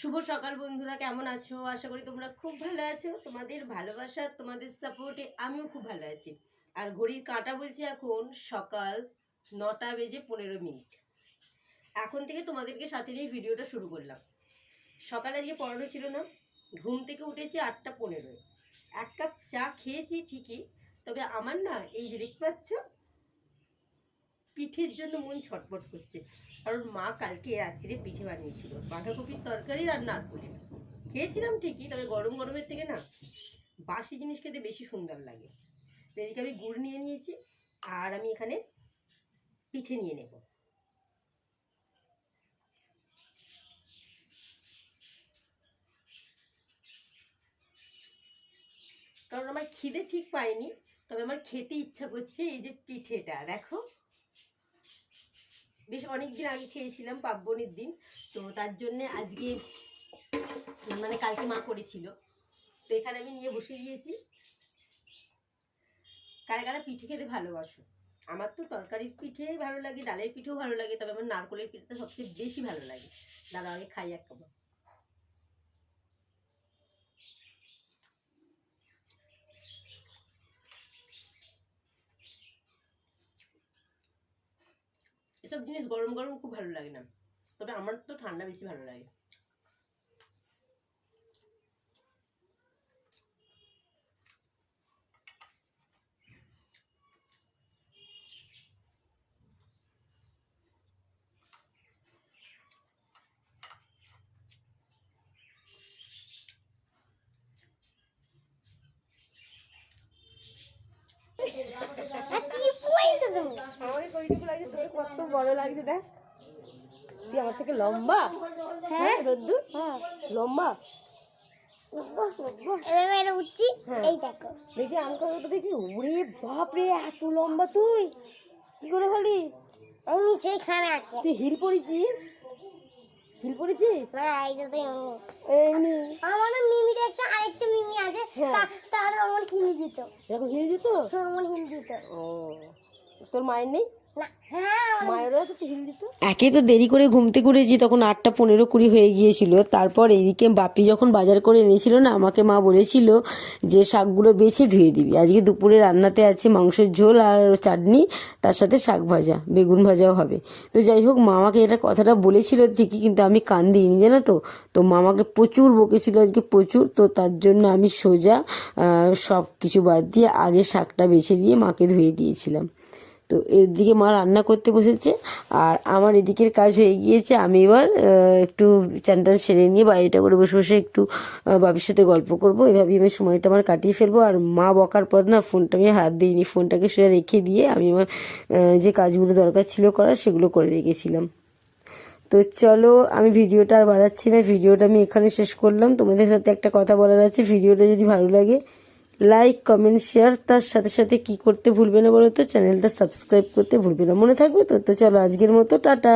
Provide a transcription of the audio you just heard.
শুভ সকাল বন্ধুরা, কেমন আছো? আশা করি তোমরা খুব ভালো আছো। তোমাদের ভালোবাসা, তোমাদের সাপোর্টে আমিও খুব ভালো আছি। আর ঘড়ির কাঁটা বলছে এখন সকাল নটা বেজে পনেরো মিনিট। এখন থেকে তোমাদেরকে সাথে নিয়ে ভিডিওটা শুরু করলাম। সকালে আজকে পড়ানো ছিল না, ঘুম থেকে উঠেছি আটটা পনেরোয়। এক কাপ চা খেয়েছি ঠিকই, তবে আমার না এই যে দেখতে পাচ্ছ পিঠের জন্য মন ছটফট করছে। কারণ মা কালকে রাত্রিরে পিঠে বানিয়েছিল। বাঁধাকপির তরকারি আর নারকলের খেয়েছিলাম ঠিকই, তবে গরম গরমের থেকে না বাসি জিনিস খেতে বেশি সুন্দর লাগে। এদিকে আমি গুড় নিয়ে নিয়েছি আর আমি এখানে পিঠে নিয়ে নেব। কারণ আমার খিদে ঠিক পাইনি, তবে আমার খেতে ইচ্ছা করছে এই যে পিঠেটা। দেখো। বেশ অনেক দিন আগে খেয়েছিলাম পাব্বনের দিন, তো তার জন্যে আজকে মানে কালকে মা করেছিল। তো এখানে আমি নিয়ে বসে গিয়েছি কারা কারা পিঠে খেতে ভালোবাসো? আমার তো তরকারির পিঠে ভালো লাগে, ডালের পিঠেও ভালো লাগে, তবে আমার নারকলের পিঠেটা সবচেয়ে বেশি ভালো লাগে। দাদা আমি খাই এক কাপ। এসব জিনিস গরম গরম খুব ভালো লাগে না। তবে আমার তো ঠান্ডা বেশি ভালো লাগে। লাগছে কত বড় লাগছে দেখ। তুই আমার থেকে লম্বা? হ্যাঁ। রোদ্দুর? হ্যাঁ। লম্বা? উঠছি হ্যাঁ। এই দেখো। দেখি আমাকে ওটা দেখি। ওরে বাপ রে এত লম্বা তুই। কি করে হলি? সেইখানে আছে। তুই হিল পরেছিস হিল এইটা তো এমনি। এমনি। আমার একটা আরেকটা মিমি আছে হ্যাঁ। তাহলে আমার হিল দিত। এরকম হিল দিত? আমার হিল দিত। ও তোর মায়ের নেই? একে তো দেরি করে ঘুমতে করেছি তখন আটটা পনেরো কুড়ি হয়ে গিয়েছিল। তারপর এইদিকে বাপি যখন বাজার করে এনেছিল না, আমাকে মা বলেছিল যে, শাকগুলো বেছে ধুয়ে দিবি। আজকে দুপুরে রান্নাতে আছে মাংসের ঝোল আর চাটনি, তার সাথে শাক ভাজা, বেগুন ভাজাও হবে। তো যাই হোক, মা আমাকে এটা কথাটা বলেছিল ঠিকই, কিন্তু আমি কান দিইনি, জানো তো? তো মামাকে প্রচুর বকেছিল আজকে, প্রচুর। তো তার জন্য আমি সোজা সব কিছু বাদ দিয়ে আগে শাকটা বেছে দিয়ে মাকে ধুয়ে দিয়েছিলাম। তো এদিকে মা রান্না করতে বসেছে আর আমার এদিকের কাজ হয়ে গিয়েছে। আমি এবার একটু চানটান সেরে নিয়ে বাড়িটা করে বসে বসে একটু বাবির সাথে গল্প করব। এভাবেই আমি সময়টা আমার কাটিয়ে ফেলব। আর মা বকার পর না ফোনটা আমি হাত দিইনি। ফোনটাকে সোজা রেখে দিয়ে আমি আমার যে কাজগুলো দরকার ছিল করার সেগুলো করে রেখেছিলাম। তো চলো, আমি ভিডিওটা আর বাড়াচ্ছি না। ভিডিওটা আমি এখানে শেষ করলাম। তোমাদের সাথে একটা কথা বলার আছে। ভিডিওটা যদি ভালো লাগে লাইক কমেন্ট শেয়ার তার সাথে সাথে কি করতে ভুলবে না বলো তো? চ্যানেলটা সাবস্ক্রাইব করতে ভুলবে না। মনে থাকবে তো? তো চলো আজকের মতো, টাটা।